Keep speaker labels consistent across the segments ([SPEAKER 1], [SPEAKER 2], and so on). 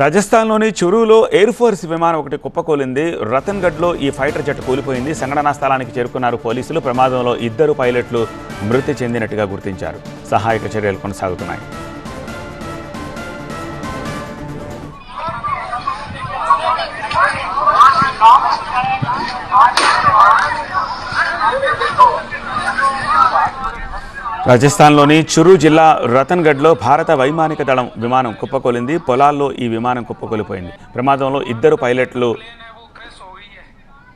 [SPEAKER 1] రాజస్థాన్లోని చురులో air force విమానం ఒకటి కుప్పకూలింది. రతన్గఢ్లో ఈ ఫైటర్ జెట్ కూలిపోయింది. సంఘటనా స్థలానికి చేరుకున్నారు పోలీసులు. ప్రమాదంలో ఇద్దరు పైలట్లు మృతి చెందినట్టుగా గుర్తించారు. సహాయక చర్యలు కొనసాగుతున్నాయి. రాజస్థాన్లోని చురు జిల్లా రతన్గఢ్లో భారత వైమానిక దళం విమానం కుప్పకూలింది. పొలాల్లో ఈ విమానం కుప్పకూలిపోయింది. ప్రమాదంలో ఇద్దరు పైలట్లు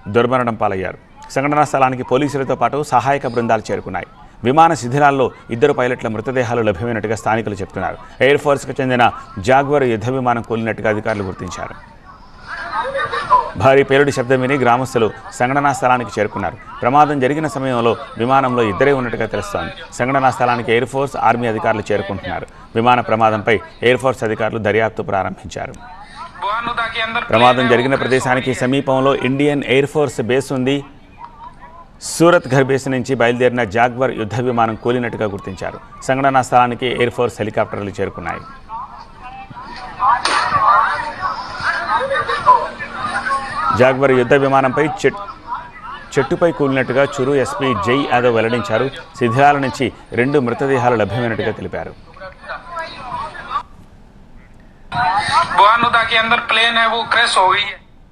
[SPEAKER 1] దుర్మరణం పాలయ్యారు. సంఘటనా స్థలానికి పోలీసులతో పాటు సహాయక బృందాలు చేరుకున్నాయి. విమాన శిథిలాల్లో ఇద్దరు పైలట్ల మృతదేహాలు లభ్యమైనట్టుగా స్థానికులు చెప్తున్నారు. ఎయిర్ ఫోర్స్కు చెందిన జాగ్వర్ యుద్ధ విమానం కూలినట్టుగా అధికారులు గుర్తించారు. భారీ పేలుడి శబ్దం విని గ్రామస్తులు సంఘటనా స్థలానికి చేరుకున్నారు. ప్రమాదం జరిగిన సమయంలో విమానంలో ఇద్దరే ఉన్నట్టుగా తెలుస్తోంది. సంఘటనా స్థలానికి ఎయిర్ ఫోర్స్ ఆర్మీ అధికారులు చేరుకుంటున్నారు. విమాన ప్రమాదంపై ఎయిర్ ఫోర్స్ అధికారులు దర్యాప్తు ప్రారంభించారు. ప్రమాదం జరిగిన ప్రదేశానికి సమీపంలో ఇండియన్ ఎయిర్ ఫోర్స్ బేస్ ఉంది. సూరత్ బేస్ నుంచి బయలుదేరిన జాగ్వర్ యుద్ధ విమానం కూలినట్టుగా గుర్తించారు. సంఘటనా స్థలానికి ఎయిర్ ఫోర్స్ హెలికాప్టర్లు చేరుకున్నాయి. జాగ్వర్ యుద్ధ విమానంపై చెట్ చెట్టుపై కూలినట్టుగా చురు ఎస్పీ జై యాదవ్ వెల్లడించారు శిథిలాల నుంచి రెండు మృతదేహాలు లభ్యమైనట్టుగా తెలిపారు
[SPEAKER 2] बुआनुदा के अंदर प्लेन है वो क्रैश हो गई है